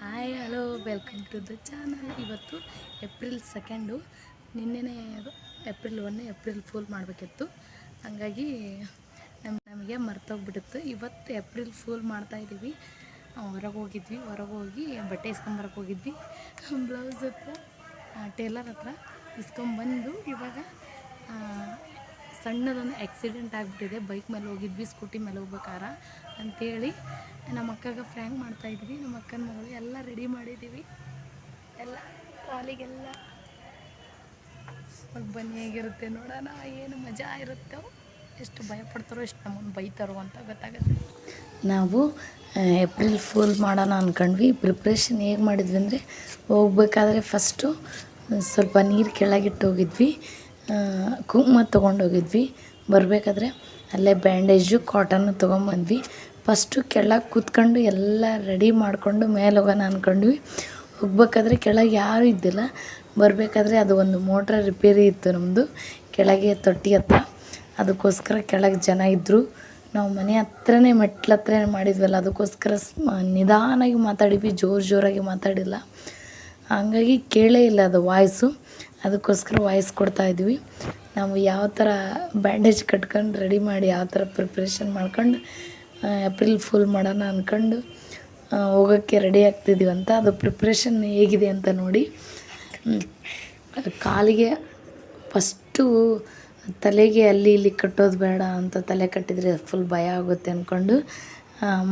Hi hello welcome to the channel ಇವತ್ತು April second ನಿನ್ನೆನೇ April one April fool ಮಾಡಬೇಕಿತ್ತು. ಹಾಗಾಗಿ ನಮ್ಮ ನಮಗೆ ಮರ್ತೋಗ್ಬಿಟ್ಟಿತ್ತು ಇವತ್ತು ಏಪ್ರಿಲ್ ಫುಲ್ ಮಾಡ್ತಾಯಿದ್ದೀವಿ ಹೊರಗೆ ಹೋಗಿದ್ವಿ. ಹೊರಗೆ ಹೋಗಿ ಬಟ್ಟೆ ಇಸ್ಕೊಂಬರಕ್ಕೆ ಹೋಗಿದ್ವಿ. ಬ್ಲೌಸ್ ಹತ್ರ ಟೇಲರ್ ಹತ್ರ ಇಸ್ಕೊಂಬಂದು ಇವಾಗ ಸಣ್ಣದೊಂದು ಆಕ್ಸಿಡೆಂಟ್ ಆಗಿಬಿಟ್ಟಿದೆ. ಬೈಕ್ ಮೇಲೆ ಹೋಗಿದ್ವಿ ಸ್ಕೂಟಿ ಮೇಲೆ ಹೋಗ್ಬೇಕಾರ ಅಂಥೇಳಿ ನಮ್ಮ ಅಕ್ಕಗೆ ಫ್ರ್ಯಾಂಕ್ ಮಾಡ್ತಾಯಿದ್ವಿ ನಮ್ಮ ಅಕ್ಕನ ಮಗಳು ಎಲ್ಲ ರೆಡಿ ಮಾಡಿದ್ದೀವಿ ಎಲ್ಲ ಕಾಲಿಗೆಲ್ಲ ಅವ್ರಿಗೆ ಬನ್ನಿ, ಹೇಗಿರುತ್ತೆ ನೋಡೋಣ, ಏನು ಮಜಾ ಇರುತ್ತೋ, ಎಷ್ಟು ಭಯಪಡ್ತಾರೋ, ಎಷ್ಟು ನಮ್ಮನ್ನು ಬೈತಾರೋ ಅಂತ ಗೊತ್ತಾಗುತ್ತೆ. ನಾವು ಏಪ್ರಿಲ್ ಫುಲ್ ಮಾಡೋಣ ಅಂದ್ಕೊಂಡ್ವಿ ಪ್ರಿಪ್ರೇಷನ್ ಹೇಗೆ ಮಾಡಿದ್ವಿ ಅಂದರೆ, ಹೋಗ್ಬೇಕಾದ್ರೆ ಫಸ್ಟು ಸ್ವಲ್ಪ ನೀರು ಕೆಳಗಿಟ್ಟು ಹೋಗಿದ್ವಿ. ಕುಂಕುಮ ತೊಗೊಂಡೋಗಿದ್ವಿ. ಬರಬೇಕಾದ್ರೆ ಅಲ್ಲೇ ಬ್ಯಾಂಡೇಜು ಕಾಟನ್ನು ತೊಗೊಂಬಂದ್ವಿ. ಫಸ್ಟು ಕೆಳಗೆ ಕೂತ್ಕೊಂಡು ಎಲ್ಲ ರೆಡಿ ಮಾಡಿಕೊಂಡು ಮೇಲೆ ಹೋಗೋಣ ಅಂದ್ಕೊಂಡ್ವಿ ಹೋಗ್ಬೇಕಾದ್ರೆ ಕೆಳಗೆ ಯಾರೂ ಇದ್ದಿಲ್ಲ. ಬರಬೇಕಾದ್ರೆ ಅದು ಒಂದು ಮೋಟ್ರ್ ರಿಪೇರಿ ಇತ್ತು ನಮ್ಮದು ಕೆಳಗೆ ತೊಟ್ಟಿ ಹತ್ರ. ಅದಕ್ಕೋಸ್ಕರ ಕೆಳಗೆ ಜನ ಇದ್ದರು ನಾವು ಮನೆ ಹತ್ರನೇ, ಮೆಟ್ಲ ಹತ್ರನೇ ಮಾಡಿದ್ವಲ್ಲ, ಅದಕ್ಕೋಸ್ಕರ ನಿಧಾನಾಗಿ ಮಾತಾಡಿದ್ವಿ. ಜೋರು ಜೋರಾಗಿ ಮಾತಾಡಿಲ್ಲ. ಹಂಗಾಗಿ ಕೇಳೇ ಇಲ್ಲ ಅದು ವಾಯ್ಸು ಅದಕ್ಕೋಸ್ಕರ ವಾಯ್ಸ್ ಕೊಡ್ತಾಯಿದ್ವಿ ನಾವು ಯಾವ ಥರ ಬ್ಯಾಂಡೇಜ್ ಕಟ್ಕೊಂಡು ರೆಡಿ ಮಾಡಿ ಯಾವ ಥರ ಪ್ರಿಪ್ರೇಷನ್ ಮಾಡ್ಕೊಂಡು ಏಪ್ರಿಲ್ ಫುಲ್ ಮಾಡೋಣ ಅಂದ್ಕೊಂಡು ಹೋಗೋಕ್ಕೆ ರೆಡಿ ಆಗ್ತಿದ್ದೀವಂತ ಅದು ಪ್ರಿಪ್ರೇಷನ್ ಹೇಗಿದೆ ಅಂತ ನೋಡಿ. ಕಾಲಿಗೆ ಫಸ್ಟು ತಲೆಗೆ ಅಲ್ಲಿ ಇಲ್ಲಿ ಕಟ್ಟೋದು ಬೇಡ ಅಂತ ತಲೆ ಕಟ್ಟಿದರೆ ಫುಲ್ ಭಯ ಆಗುತ್ತೆ ಅಂದ್ಕೊಂಡು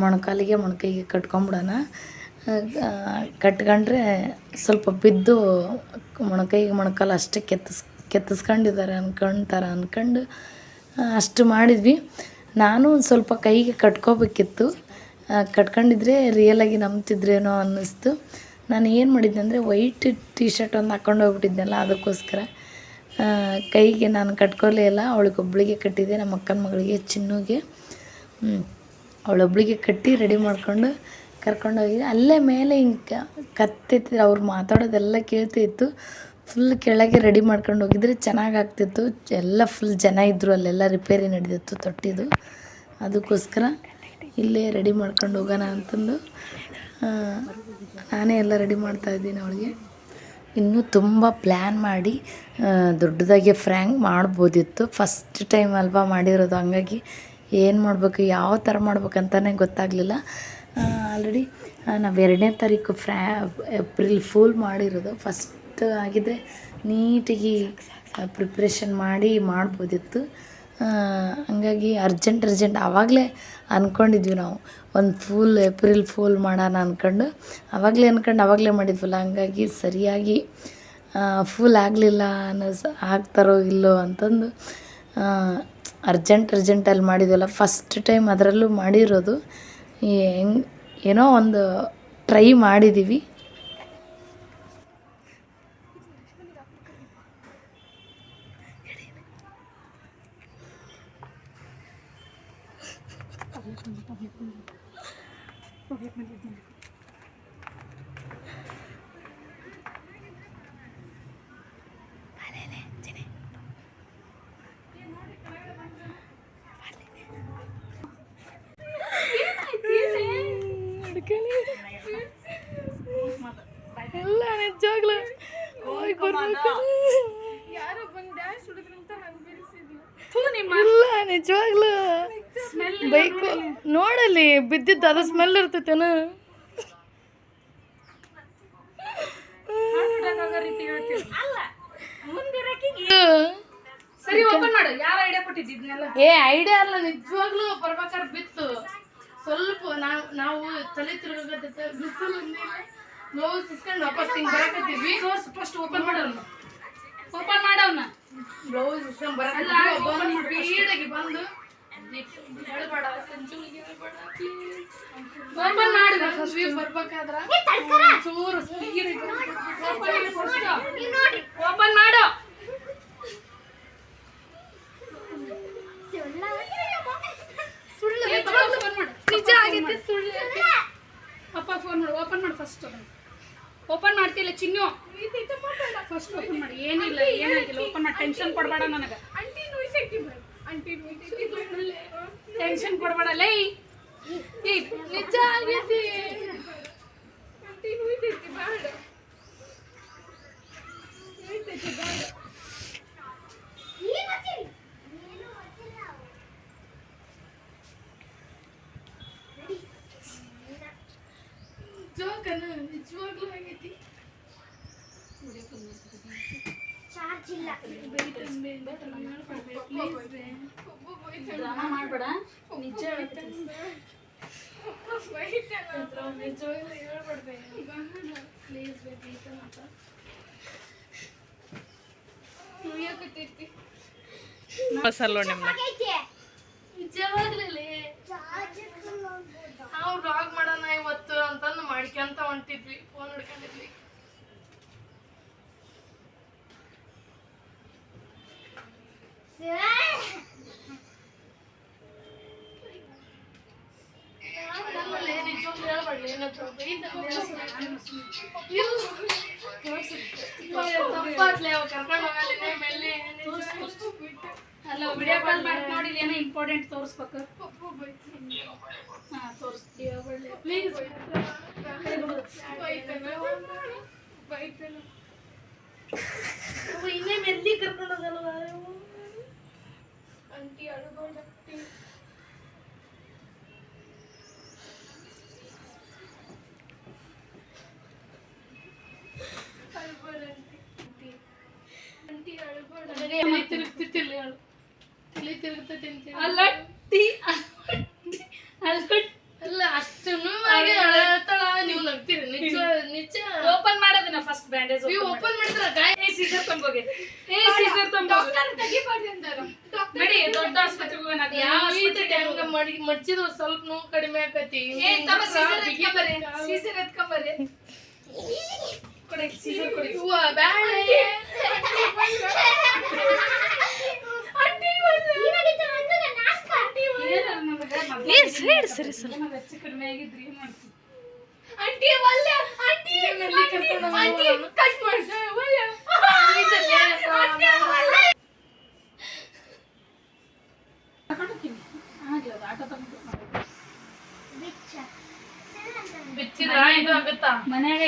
ಮೊಣಕಾಲಿಗೆ ಮೊಣಕೈಗೆ ಕಟ್ಕೊಂಬಿಡೋಣ. ಕಟ್ಕೊಂಡ್ರೆ ಸ್ವಲ್ಪ ಬಿದ್ದು ಮೊಣಕೈಗೆ ಮೊಣಕಾಲು ಅಷ್ಟೇ ಕೆತ್ತಿಸ್, ಕೆತ್ತಿಸ್ಕೊಂಡಿದ್ದಾರೆ ಅಂದ್ಕೊಳ್ತಾರೆ ಅಂದ್ಕೊಂಡು ಅಷ್ಟು ಮಾಡಿದ್ವಿ. ನಾನು ಒಂದು ಸ್ವಲ್ಪ ಕೈಗೆ ಕಟ್ಕೋಬೇಕಿತ್ತು. ಕಟ್ಕೊಂಡಿದ್ರೆ ರಿಯಲಾಗಿ ನಂಬ್ತಿದ್ರೇನೋ ಅನ್ನಿಸ್ತು. ನಾನು ಏನು ಮಾಡಿದ್ದೆ ಅಂದರೆ ವೈಟ್ ಟೀ ಶರ್ಟ್ ಒಂದು ಹಾಕ್ಕೊಂಡು ಹೋಗ್ಬಿಟ್ಟಿದ್ದೆಲ್ಲ ಅದಕ್ಕೋಸ್ಕರ. ಕೈಗೆ ನಾನು ಕಟ್ಕೊಲೇ ಇಲ್ಲ. ಅವಳಿಗೊಬ್ಳಿಗೆ ಕಟ್ಟಿದ್ದೆ ನಮ್ಮ ಅಕ್ಕನ ಮಗಳಿಗೆ, ಚಿನ್ನುಗೆ. ಅವಳೊಬ್ಳಿಗೆ ಕಟ್ಟಿ ರೆಡಿ ಮಾಡ್ಕೊಂಡು ಕರ್ಕೊಂಡೋಗಿದ್ದೆ. ಅಲ್ಲೇ ಮೇಲೆ ಹಿಂಗೆ ಕತ್ತಿತ್ತು ಅವ್ರು ಮಾತಾಡೋದೆಲ್ಲ ಕೇಳ್ತಿತ್ತು. ಫುಲ್ ಕೆಳಗೆ ರೆಡಿ ಮಾಡ್ಕೊಂಡು ಹೋಗಿದ್ರೆ. ಚೆನ್ನಾಗಿ ಆಗ್ತಿತ್ತು. ಎಲ್ಲ ಫುಲ್ ಜನ ಇದ್ದರು ಅಲ್ಲೆಲ್ಲ ರಿಪೇರಿ ನಡೆದಿತ್ತು ತೊಟ್ಟಿದ್ದು ಅದಕ್ಕೋಸ್ಕರ ಇಲ್ಲೇ ರೆಡಿ ಮಾಡ್ಕೊಂಡು ಹೋಗೋಣ ಅಂತಂದು ನಾನೇ ಎಲ್ಲ ರೆಡಿ ಮಾಡ್ತಾಯಿದ್ದೀನಿ ಅವಳಿಗೆ. ಇನ್ನೂ ತುಂಬ ಪ್ಲ್ಯಾನ್ ಮಾಡಿ ದೊಡ್ಡದಾಗಿ ಫ್ರ್ಯಾಂಕ್ ಮಾಡ್ಬೋದಿತ್ತು. ಫಸ್ಟ್ ಟೈಮ್ ಅಲ್ವಾ ಮಾಡಿರೋದು. ಹಂಗಾಗಿ ಏನು ಮಾಡಬೇಕು? ಯಾವ ಥರ ಮಾಡ್ಬೇಕಂತಲೇ ಗೊತ್ತಾಗಲಿಲ್ಲ. ಆಲ್ರೆಡಿ ನಾವು ಎರಡನೇ ತಾರೀಕು ಫ್ರಾ ಏಪ್ರಿಲ್ ಫುಲ್ ಮಾಡಿರೋದು. ಫಸ್ಟ್ ಆಗಿದ್ದರೆ ನೀಟಾಗಿ ಪ್ರಿಪ್ರೇಷನ್ ಮಾಡಿ ಮಾಡ್ಬೋದಿತ್ತು. ಹಂಗಾಗಿ ಅರ್ಜೆಂಟ್ ಅರ್ಜೆಂಟ್ ಆವಾಗಲೇ ಅಂದ್ಕೊಂಡಿದ್ವಿ ನಾವು. ಒಂದು ಫುಲ್ ಏಪ್ರಿಲ್ ಫುಲ್ ಮಾಡೋಣ ಅಂದ್ಕೊಂಡು ಆವಾಗಲೇ ಅಂದ್ಕೊಂಡು ಆವಾಗಲೇ ಮಾಡಿದ್ವಲ್ಲ, ಹಂಗಾಗಿ ಸರಿಯಾಗಿ ಫುಲ್ ಆಗಲಿಲ್ಲ ಅನ್ನೋ ಆಗ್ತಾರೋ ಇಲ್ಲೋ ಅಂತಂದು ಅರ್ಜೆಂಟ್ ಅರ್ಜೆಂಟಲ್ಲಿ ಮಾಡಿದ್ವಲ್ಲ ಫಸ್ಟ್ ಟೈಮ್ ಅದರಲ್ಲೂ ಮಾಡಿರೋದು. ಏನೋ ಒಂದು ಟ್ರೈ ಮಾಡಿದ್ದೀವಿ ಎಲ್ಲ ನಿಜವಾಗ್ಲು ಹೋಗಿ ಬರ್ಬೇಕು ಇಲ್ಲ ನಿಜವಾಗ್ಲು ಬೈಕು ನೋಡಲ್ಲಿ ಬಿದ್ದಿದ್ದು ಅದು ಸ್ಮೆಲ್ ಇರ್ತೈತೇನ ಸರಿ ಓಪನ್ ಮಾಡು. ಯಾವ ಐಡಿಯಾ ಕೊಟ್ಟಿದ್ದಿದ್ನೆಲ್ಲ ಏ ಐಡಿಯಾ ಅಲ್ಲ ನಿಜವಾಗ್ಲೂ ಬರ್ಬೇಕಾದ್ರೆ ಬಿತ್ತು. ಸ್ವಲ್ಪ ನಾವು ನಾವು ತಲೆ ತಿರುಗತ್ತೆ ಬಿಸಿಲು ವಾಪಸ್ ಹಿಂಗೆ ಬರಕತ್ತೀವಿ. ತೋರ್ಸು ಫಸ್ಟ್ ಓಪನ್ ಓಪನ್ ಬ್ಲೌಸ್ ಸ್ಪೀಡಾಗಿ ಬಂದು. ಓಪನ್ ಮಾಡು ಫಸ್ಟ್ ಬರ್ಬೇಕಾದ್ರ? ಚೂರು ಸ್ಪೀಡ್ ಓಪನ್ ಮಾಡು. ಸುಳ್ಳು. ಏ, ಪಪ್ಪ ನಿಜವಾಗ್ಲೂ ಮಾಡು. ನಿಜ ಆಗೈತೆ ಸುಳ್ಳು. ಅಪ್ಪ ಫೋನ್ ಮಾಡು. ಓಪನ್ ಮಾಡು ಫಸ್ಟ್ ಓಪನ್ ಮಾಡ್ತಿಲ್ಲ ಚಿನ್ನು? ಫಸ್ಟ್ ಓಪನ್ ಮಾಡಿ. ಏನಿಲ್ಲ ಏನಾಗಿಲ್ಲ. ಓಪನ್ ಮಾಡಿ. ಟೆನ್ಷನ್ ಕೊಡಬೇಡ ನನಗೆ. ಟೆನ್ಷನ್ ಕೊಡಬೇಡ ಲೇ ಏ, ನಿಜ ಆಗೈತಿ ಜೋಕನ ನಿಜವಾಗ್ಲೂ ಆಗೈತಿ ಡ್ರಾಮಾ ಮಾಡ್ಬೇಡ. ನಿಜ ನಿಮ್ಮ ನಿಜವಾಗ್ಲೇ ನಾವು ಮಾಡೋಣ ಇವತ್ತು ಅಂತಂದು ಮಾಡ್ಕೊಂತ ಹೊಂಟಿದ್ವಿ. ಫೋನ್ ಹಿಡ್ಕೊಂಡಿದ್ವಿ. ಹೇಳ್ಬಾರ್ದು ಏನಂತ ತಪ್ಪಾತ್ಲೆ ಅವ ಕರ್ಕೊಂಡು ಹೋಗಲ್ಲ ಮೆಲ್ಲಿ ಅಲ್ಲ ವಿಡಿಯೋ ಕಾಲ್ ಮಾಡಿ ನೋಡಿ ಏನೋ ಇಂಪಾರ್ಟೆಂಟ್ ತೋರಿಸ್ಬೇಕು ಹಾ ತೋರಿಸ್ತೀವಿ ಪ್ಲೀಸ್ ಇನ್ನೇ ಮೆಲ್ಲಿ ಕರ್ಕೊಂಡು ಹೋಗಲ್ವಾ ಅಂಟಿ ತಂಬೋಗೆ ಏ ಸೀಸರ್ ತಂಬೋಗೆ ಡಾಕ್ಟರ್ ತೆಗಿಬಾರ್ದು ಅಂತಾರ ನಡಿ ದೊಡ್ಡ ಆಸ್ಪತ್ರೆಗೆ ಹೋಗೋಣ ಯಾವ ರೀತಿ ಹೆಂಗ ಮಾಡಿ ಮಡ್ಚಿದ್ರು ಸ್ವಲ್ಪ ನೋವು ಕಡಿಮೆ ಆಕತಿ ಏ ತಮ್ಮ ಸೀಸರ್ ಎತ್ಕೊಂಬರ್ರಿ ಸೀಸರ್ ಎತ್ಕೊಂಬರ್ರಿ ಕೊಡಿ ಸೀಸರ್ ಕೊಡಿ ಹೂವ ಬ್ಯಾಳೆ ಸರಿ ಸರಿ ಸರಿ ಹೆಚ್ಚು ಕಡಿಮೆ ಆಗಿದ್ರಿ ಏನ್ ಮಾಡ್ತೀವಿ ಆಂಟಿ ಒಳ್ಳೆ ಆಂಟಿ ಆಂಟಿ ಕಟ್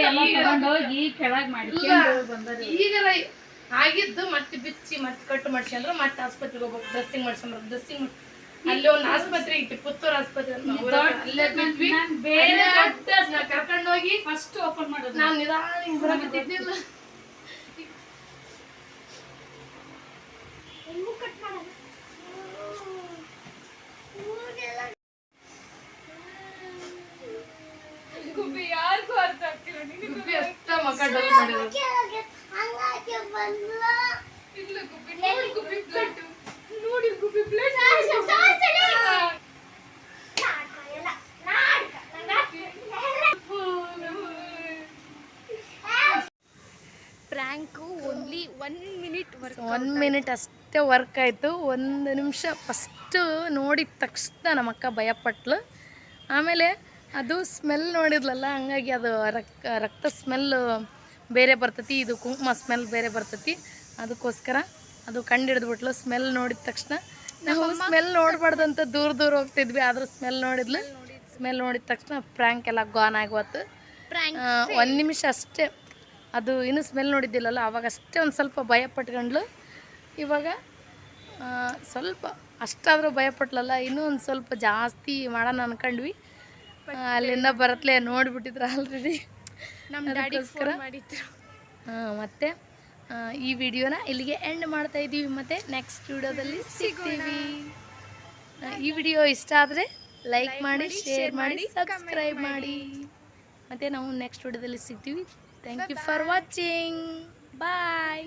ಎಲ್ಲ ತಗೊಂಡೋಗಿ ಕೆಳಗ್ ಈಗ ಆಗಿದ್ದು ಮತ್ತೆ ಬಿಚ್ಚಿ ಮತ್ತೆ ಕಟ್ಟು ಮಾಡ್ಸ್ಕೊಂಡ್ರ ಮತ್ತೆ ಆಸ್ಪತ್ರೆಗೆ ಹೋಗ್ಬೇಕು ಡ್ರೆಸ್ಸಿಂಗ್ ಮಾಡ್ಸ್ಕೊಂಡ್ರ ಡ್ರೆಸ್ಸಿಂಗ್ ಅಲ್ಲಿ ಒಂದು ಆಸ್ಪತ್ರೆ ಐತಿ ಪುತ್ತೂರು ಆಸ್ಪತ್ರೆ ಅಂತ ನಾವು ಊರಾಗ ಅಲ್ಲೇ ಬಿದ್ವಿ. ಬೇರೆ ಅಲ್ಲೇ ಕರ್ಕೊಂಡು ಹೋಗಿ ಫಸ್ಟ್ ಓಪನ್ ಮಾಡೋದು. ನಾನು ನಿಧಾನ ಹಿಂಗ್ ಬರಾಕತ್ತಿದ್ದಿಲ್ಲ ಹೆಂಗೂ ಕಟ್ ಮಾಡೋದು ಗುಬ್ಬಿ ಯಾರಿಗೂ ಅರ್ಥ ಆಗ್ತಿಲ್ಲ ಗುಬ್ಬಿ ಅಷ್ಟ ಮಕ ಡಲ್ ಮಾಡಿದ್ರು ಇಲ್ಲ ಗುಬ್ಬಿ ನೋಡಿ ಗುಬ್ಬಿ ಬ್ಲಡ್ ನೋಡಿ ಗುಬ್ಬಿ prank only one minute work one minute ಅಷ್ಟೇ ವರ್ಕ್ ಆಯಿತು. ಒಂದು ನಿಮಿಷ ಫಸ್ಟು ನೋಡಿದ ತಕ್ಷಣ ನಮ್ಮ ಅಕ್ಕ ಭಯಪಟ್ಲು. ಆಮೇಲೆ ಅದು ಸ್ಮೆಲ್ ನೋಡಿದ್ಲಲ್ಲ ಹಂಗಾಗಿ ಅದು ರಕ್ ರಕ್ತ ಸ್ಮೆಲ್ಲು ಬೇರೆ ಬರ್ತೈತಿ ಇದು ಕುಂಕುಮ ಸ್ಮೆಲ್ ಬೇರೆ ಬರ್ತೈತಿ. ಅದಕ್ಕೋಸ್ಕರ ಅದು ಕಂಡು ಹಿಡಿದ್ಬಿಟ್ಲು ಸ್ಮೆಲ್ ನೋಡಿದ ತಕ್ಷಣ. ನಾವು ಸ್ಮೆಲ್ ನೋಡ್ಬಾರ್ದಂತ ದೂರ ದೂರ ಹೋಗ್ತಿದ್ವಿ ಆದರೂ ಸ್ಮೆಲ್ ನೋಡಿದ್ಲು. ಸ್ಮೆಲ್ ನೋಡಿದ ತಕ್ಷಣ ಪ್ರ್ಯಾಂಕ್ ಎಲ್ಲ ಗಾನ್ ಆಗೋತು. ಒಂದು ನಿಮಿಷ ಅಷ್ಟೇ. ಅದು ಇನ್ನೂ ಸ್ಮೆಲ್ ನೋಡಿದ್ದಿಲ್ಲಲ್ಲ ಅವಾಗ ಅಷ್ಟೇ ಒಂದು ಸ್ವಲ್ಪ ಭಯ ಪಟ್ಕೊಂಡ್ಲು. ಇವಾಗ ಸ್ವಲ್ಪ ಅಷ್ಟಾದರೂ ಭಯಪಟ್ಲಲ್ಲ ಇನ್ನೂ ಒಂದು ಸ್ವಲ್ಪ ಜಾಸ್ತಿ ಮಾಡೋಣ ಅನ್ಕೊಂಡ್ವಿ. ಅಲ್ಲಿಂದ ಬರತ್ಲೆ ನೋಡಿಬಿಟ್ಟಿದ್ರು ಆಲ್ರೆಡಿ ನಮ್ಮ ಫೋನ್ ಮಾಡಿದ್ರು. ಮತ್ತು ಈ ವಿಡಿಯೋನ ಇಲ್ಲಿಗೆ ಎಂಡ್ ಮಾಡ್ತಾ ಇದೀವಿ ಮತ್ತೆ ನೆಕ್ಸ್ಟ್ ವಿಡಿಯೋದಲ್ಲಿ ಸಿಗ್ತೀವಿ. ಈ ವಿಡಿಯೋ ಇಷ್ಟ ಆದರೆ ಲೈಕ್ ಮಾಡಿ ಶೇರ್ ಮಾಡಿ ಸಬ್ಸ್ಕ್ರೈಬ್ ಮಾಡಿ. ಮತ್ತೆ ನಾವು ನೆಕ್ಸ್ಟ್ ವಿಡಿಯೋದಲ್ಲಿ ಸಿಗ್ತೀವಿ. Thank you for watching bye